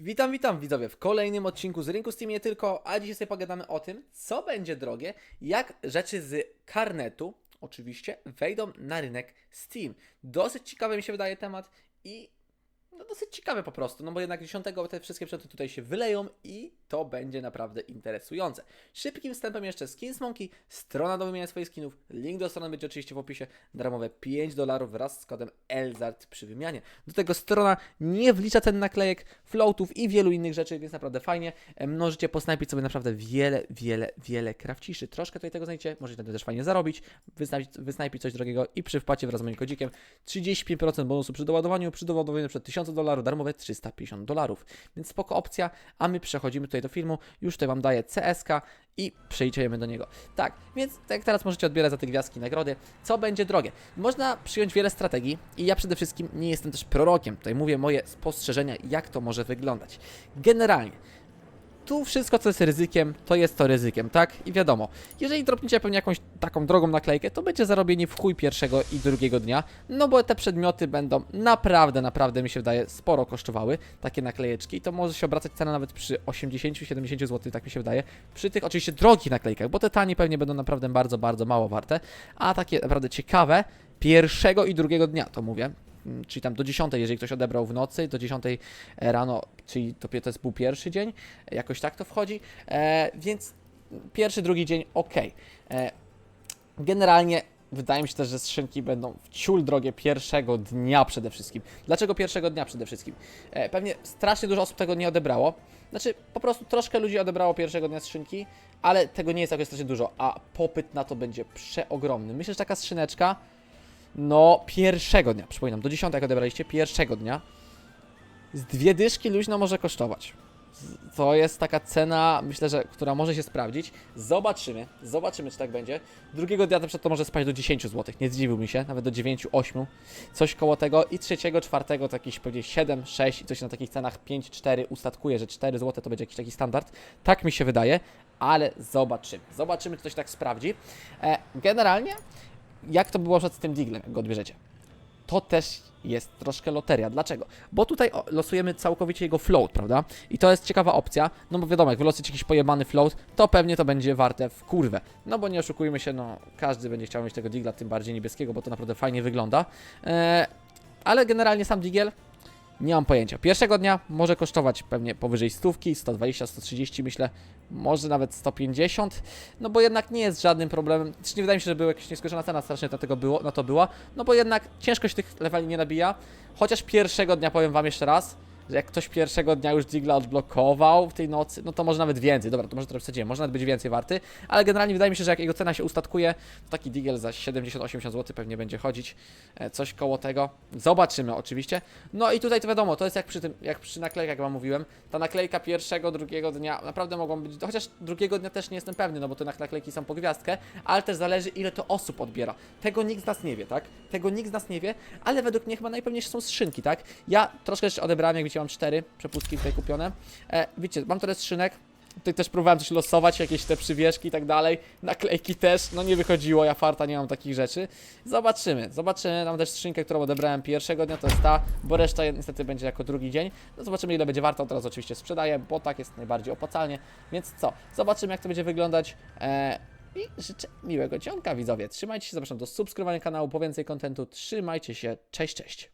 Witam, witam widzowie w kolejnym odcinku z Rynku Steam nie tylko, a dzisiaj sobie pogadamy o tym, co będzie drogie, jak rzeczy z karnetu, oczywiście, wejdą na rynek Steam. Dosyć ciekawy mi się wydaje temat i no dosyć ciekawe po prostu, no bo jednak 10 te wszystkie przedmioty tutaj się wyleją i to będzie naprawdę interesujące. Szybkim wstępem jeszcze Skins Monkey, strona do wymiany swoich skinów, link do strony będzie oczywiście w opisie, darmowe 5 dolarów wraz z kodem ELZART przy wymianie. Do tego strona nie wlicza cen naklejek, floatów i wielu innych rzeczy, więc naprawdę fajnie. E, Możecie posnajpić sobie naprawdę wiele, wiele, wiele krawciszy. Troszkę tutaj tego znajdziecie, możecie też fajnie zarobić, wysnajpić, wysnajpić coś drogiego i przy wpłacie wraz z moim kodzikiem 35% bonusu przy doładowaniu, przy doładowaniu przed 1000 dolarów, darmowe 350 dolarów. Więc spoko opcja, a my przechodzimy tutaj do filmu. Już tutaj Wam daję CSK i przejdziemy do niego. Tak, więc tak teraz możecie odbierać za te gwiazdki nagrody, co będzie drogie. Można przyjąć wiele strategii i ja przede wszystkim nie jestem też prorokiem. Tutaj mówię moje spostrzeżenia, jak to może wyglądać. Generalnie, tu wszystko, co jest ryzykiem, to jest to ryzykiem, tak? I wiadomo, jeżeli dropniecie pewnie jakąś taką drogą naklejkę, to będzie zarobienie w chuj pierwszego i drugiego dnia, no bo te przedmioty będą naprawdę, naprawdę mi się wydaje sporo kosztowały, takie naklejeczki to może się obracać cena nawet przy 80-70 zł, tak mi się wydaje, przy tych oczywiście drogich naklejkach, bo te tanie pewnie będą naprawdę bardzo, bardzo mało warte, a takie naprawdę ciekawe, pierwszego i drugiego dnia, to mówię, czyli tam do 10, jeżeli ktoś odebrał w nocy, do 10 rano, czyli to, jest był pierwszy dzień, jakoś tak to wchodzi, e, więc pierwszy, drugi dzień ok. E, generalnie wydaje mi się też, że skrzynki będą w ciul drogie pierwszego dnia przede wszystkim. Dlaczego pierwszego dnia przede wszystkim? E, pewnie strasznie dużo osób tego nie odebrało. Znaczy, po prostu troszkę ludzi odebrało pierwszego dnia skrzynki, ale tego nie jest jakoś strasznie dużo, a popyt na to będzie przeogromny. Myślę, że taka skrzyneczka no, pierwszego dnia, przypominam, do 10 jak odebraliście, pierwszego dnia, z dwie dyszki luźno może kosztować. To jest taka cena, myślę, że która może się sprawdzić. Zobaczymy, zobaczymy, czy tak będzie. Drugiego dnia na przykład to może spaść do 10 zł, nie zdziwiłbym się, nawet do 9, 8, coś koło tego. I trzeciego, czwartego to jakieś pewnie 7, 6 i coś na takich cenach 5, 4 ustatkuje, że 4 zł to będzie jakiś taki standard. Tak mi się wydaje, ale zobaczymy. Zobaczymy, czy to się tak sprawdzi. E, generalnie jak to było przed tym diglem, jak go odbierzecie. To też jest troszkę loteria. Dlaczego? Bo tutaj losujemy całkowicie jego float, prawda? I to jest ciekawa opcja, no bo wiadomo, jak wylosujecie jakiś pojebany float, to pewnie to będzie warte w kurwę. No bo nie oszukujmy się, no każdy będzie chciał mieć tego digla, tym bardziej niebieskiego, bo to naprawdę fajnie wygląda. Eee, ale generalnie sam digiel nie mam pojęcia. Pierwszego dnia może kosztować pewnie powyżej stówki, 120, 130 myślę, może nawet 150, no bo jednak nie jest żadnym problemem. Też nie wydaje mi się, że była jakaś nieskończona cena. Strasznie na, tego było, na to była, no bo jednak ciężko się tych leveli nie nabija, chociaż pierwszego dnia powiem wam jeszcze raz, że jak ktoś pierwszego dnia już Digla odblokował w tej nocy, no to może nawet więcej. Dobra, to może trochę wsadziłem, może nawet być więcej warty, ale generalnie wydaje mi się, że jak jego cena się ustatkuje, to taki Digel za 70-80 zł pewnie będzie chodzić, e, coś koło tego. Zobaczymy oczywiście. No i tutaj to wiadomo, to jest jak przy tym, jak przy naklejkach, jak wam mówiłem. Ta naklejka pierwszego, drugiego dnia naprawdę mogą być, chociaż drugiego dnia też nie jestem pewny, no bo te naklejki są po gwiazdkę, ale też zależy ile to osób odbiera. Tego nikt z nas nie wie, tak? Tego nikt z nas nie wie, ale według mnie chyba najpewniejsze są skrzynki, tak? Ja troszkę jeszcze odebrałem, jak widzicie, mam cztery przepustki tutaj kupione. E, widzicie, mam teraz skrzynek. Tutaj też próbowałem coś losować, jakieś te przywieszki i tak dalej. Naklejki też, no nie wychodziło, ja farta nie mam takich rzeczy. Zobaczymy, zobaczymy. Mam też skrzynkę, którą odebrałem pierwszego dnia, to jest ta, bo reszta niestety będzie jako drugi dzień. No zobaczymy ile będzie warta, teraz oczywiście sprzedaję, bo tak jest najbardziej opłacalnie. Więc co, zobaczymy jak to będzie wyglądać. E, i życzę miłego dzionka widzowie. Trzymajcie się, zapraszam do subskrybowania kanału po więcej kontentu. Trzymajcie się, cześć, cześć.